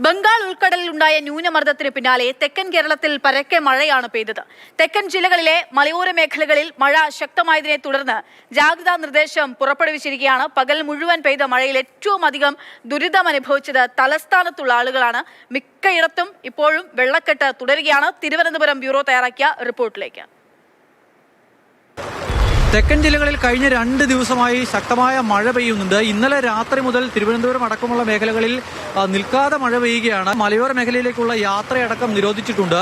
ബംഗാൾ ഉൾക്കടലിൽ ഉണ്ടായ ന്യൂനമർദ്ദത്തിന് പിന്നാലെ തെക്കൻ കേരളത്തിൽ പരക്കെ മഴയാണ് പെയ്തത്. തെക്കൻ ജില്ലകളിലെ മലയോര മേഖലകളിൽ മഴ ശക്തമായതിനെ തുടർന്ന് ജാഗ്രതാ നിർദ്ദേശം പുറപ്പെടുവിച്ചിരിക്കുകയാണ്. പകൽ മുഴുവൻ പെയ്ത മഴയിൽ ഏറ്റവും അധികം ദുരിതം അനുഭവിച്ചത് തലസ്ഥാനത്തുള്ള ആളുകളാണ്. മിക്കയിടത്തും ഇപ്പോഴും വെള്ളക്കെട്ട് തുടരുകയാണ്. തിരുവനന്തപുരം ബ്യൂറോ തയ്യാറാക്കിയ റിപ്പോർട്ടിലേക്ക്. തെക്കൻ ജില്ലകളിൽ കഴിഞ്ഞ രണ്ട് ദിവസമായി ശക്തമായ മഴ പെയ്യുന്നുണ്ട്. ഇന്നലെ രാത്രി മുതൽ തിരുവനന്തപുരം അടക്കമുള്ള മേഖലകളിൽ നിൽക്കാതെ മഴ പെയ്യുകയാണ്. മലയോര മേഖലയിലേക്കുള്ള യാത്രയടക്കം നിരോധിച്ചിട്ടുണ്ട്.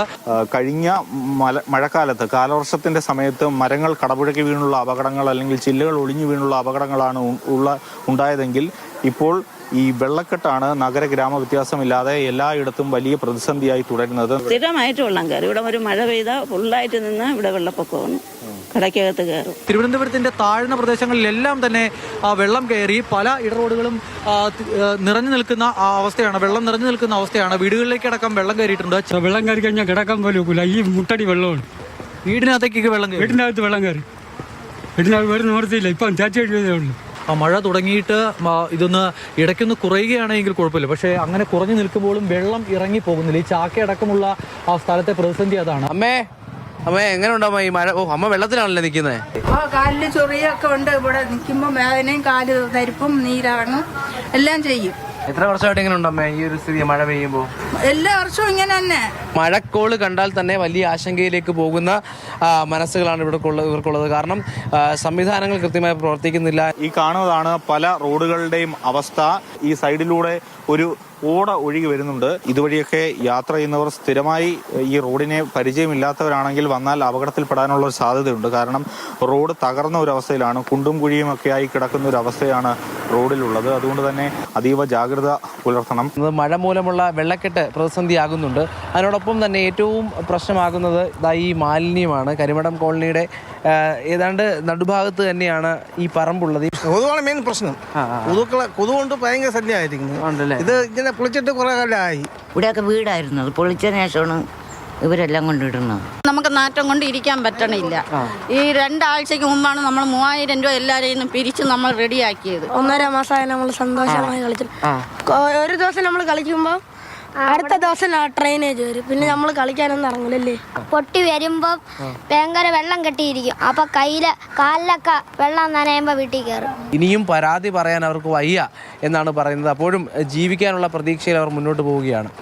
കഴിഞ്ഞ മല മഴക്കാലത്ത് കാലവർഷത്തിന്റെ സമയത്ത് മരങ്ങൾ കടപുഴകി വീണുള്ള അപകടങ്ങൾ അല്ലെങ്കിൽ ചില്ലുകൾ ഒളിഞ്ഞു വീണുള്ള അപകടങ്ങളാണ് ഉള്ള ഉണ്ടായതെങ്കിൽ ഇപ്പോൾ ഈ വെള്ളക്കെട്ടാണ് നഗര ഗ്രാമ വ്യത്യാസമില്ലാതെ എല്ലായിടത്തും വലിയ പ്രതിസന്ധിയായി തുടരുന്നത്. സ്ഥിരമായിട്ട് വെള്ളം കയറി. ഇവിടെ ഒരു മഴ പെയ്താൽ ഫുള്ളായിട്ട് നിന്ന് ഇവിടെ വെള്ളപ്പൊക്കമാണ്. കടയ്ക്കകത്ത് കയറും. തിരുവനന്തപുരത്തിന്റെ താഴ്ന്ന പ്രദേശങ്ങളിലെല്ലാം തന്നെ ആ, വെള്ളം കയറി പല ഇടറോഡുകളും നിറഞ്ഞു നിൽക്കുന്ന അവസ്ഥയാണ് വെള്ളം നിറഞ്ഞു നിൽക്കുന്ന അവസ്ഥയാണ്. വീടുകളിലേക്ക് അടക്കം വെള്ളം കയറിയിട്ടുണ്ട്. വെള്ളം കയറി കഴിഞ്ഞാൽ കിടക്കാൻ പോലും ഈ മുട്ടടി വെള്ളമാണ്. വീടിനകത്തേക്ക് വെള്ളം കയറി. വീടിനകത്ത് അകത്ത് വെള്ളം കയറി. വീടിനകത്ത് വേറെ നിവർത്തിയില്ല. ഇപ്പം തേച്ച് കഴിയുന്നതേ ഉള്ളൂ. മഴ തുടങ്ങിയിട്ട് ഇതൊന്ന് ഇടയ്ക്കൊന്ന് കുറയുകയാണെങ്കിൽ കുഴപ്പമില്ല. പക്ഷേ അങ്ങനെ കുറഞ്ഞു നിൽക്കുമ്പോഴും വെള്ളം ഇറങ്ങി പോകുന്നില്ല ഈ ചാക്കയടക്കമുള്ള ആ സ്ഥലത്തെ പ്രതിസന്ധി അതാണ്. അമ്മേ അമ്മേ എങ്ങനെ ഉണ്ടോ ഈ മഴ? ഓ അമ്മ വെള്ളത്തിലാണല്ലേ നിൽക്കുന്നത്. കാലിൽ കാലിൽ ചൊറിയൊക്കെ ഉണ്ട്. ഇവിടെ നിൽക്കുമ്പോൾ വേദനയും കാൽ തരിപ്പും നീരാണ്. എല്ലാം ചെയ്യും. എത്ര വർഷമായിട്ട് എങ്ങനെ ഉണ്ടമ്മേ ഈ ഒരു സ്ഥിതി മഴ പെയ്യുമ്പോൾ എല്ലാ വർഷവും ഇങ്ങനെ തന്നെ. മഴക്കോൾ കണ്ടാൽ തന്നെ വലിയ ആശങ്കയിലേക്ക് പോകുന്ന മനസ്സുകളാണ് ഇവിടെ ഇവർക്കുള്ളത്. കാരണം സംവിധാനങ്ങൾ കൃത്യമായി പ്രവർത്തിക്കുന്നില്ല. ഈ കാണുന്നതാണ് പല റോഡുകളുടെയും അവസ്ഥ. ഈ സൈഡിലൂടെ ഒരു ഓട ഒഴുകി വരുന്നുണ്ട്. ഇതുവഴിയൊക്കെ യാത്ര ചെയ്യുന്നവർ സ്ഥിരമായി ഈ റോഡിനെ പരിചയമില്ലാത്തവരാണെങ്കിൽ വന്നാൽ അപകടത്തിൽപ്പെടാനുള്ള ഒരു സാധ്യതയുണ്ട്. കാരണം റോഡ് തകർന്ന ഒരു അവസ്ഥയിലാണ് കുണ്ടും കുഴിയും ഒക്കെ ആയി കിടക്കുന്ന ഒരു അവസ്ഥയാണ് റോഡിലുള്ളത്. അതുകൊണ്ട് തന്നെ അതീവ ജാഗ്രത പുലർത്തണം. ഇത് മഴ മൂലമുള്ള വെള്ളക്കെട്ട് പ്രതിസന്ധിയാകുന്നുണ്ട്. അതിനോടൊപ്പം തന്നെ ഏറ്റവും പ്രശ്നമാകുന്നത് ഇതാ ഈ മാലിന്യമാണ്. കരിമടം കോളനിയുടെ ഏതാണ്ട് നടുഭാഗത്ത് തന്നെയാണ് ഈ പറമ്പുള്ളത്. ഈ- കൊതുവാണ് മെയിൻ പ്രശ്നം കൊതുക്കളെ കൊതു കൊണ്ട് ഭയങ്കര ശല്യമായിരിക്കുന്നു. ഇത് ഇങ്ങനെ പൊളിച്ചിട്ട് കുറെ കാലമായി ഇവിടെയൊക്കെ വീടായിരുന്നു. അത് പൊളിച്ചതിന് ശേഷമാണ് ഇവരെല്ലാം കൊണ്ടിടുന്നത്. നമുക്ക് നാറ്റം കൊണ്ട് ഇരിക്കാൻ പറ്റണില്ല. ഈ രണ്ടാഴ്ചക്ക് മുമ്പാണ് നമ്മൾ മൂവായിരം രൂപ എല്ലാവരെയും നിന്നും പിരിച്ച് നമ്മൾ റെഡിയാക്കിയത്. ഒന്നര മാസമായി നമ്മൾ സന്തോഷമായി കളിച്ചു ഒരു ദിവസം നമ്മൾ കളിക്കുമ്പോൾ അടുത്ത ദിവസം ട്രെയിനേജ് വരും. പിന്നെ നമ്മൾ കളിക്കാനൊന്നും ഇറങ്ങില്ലല്ലേ പൊട്ടി വരുമ്പോൾ ഭയങ്കര വെള്ളം കെട്ടിയിരിക്കും. അപ്പൊ കയ്യിലെ കാലിലൊക്കെ വെള്ളം നനയുമ്പോ വീട്ടിൽ കയറും. ഇനിയും പരാതി പറയാൻ അവർക്ക് വയ്യ എന്നാണ് പറയുന്നത്. അപ്പോഴും ജീവിക്കാനുള്ള പ്രതീക്ഷയിൽ അവർ മുന്നോട്ട് പോവുകയാണ്.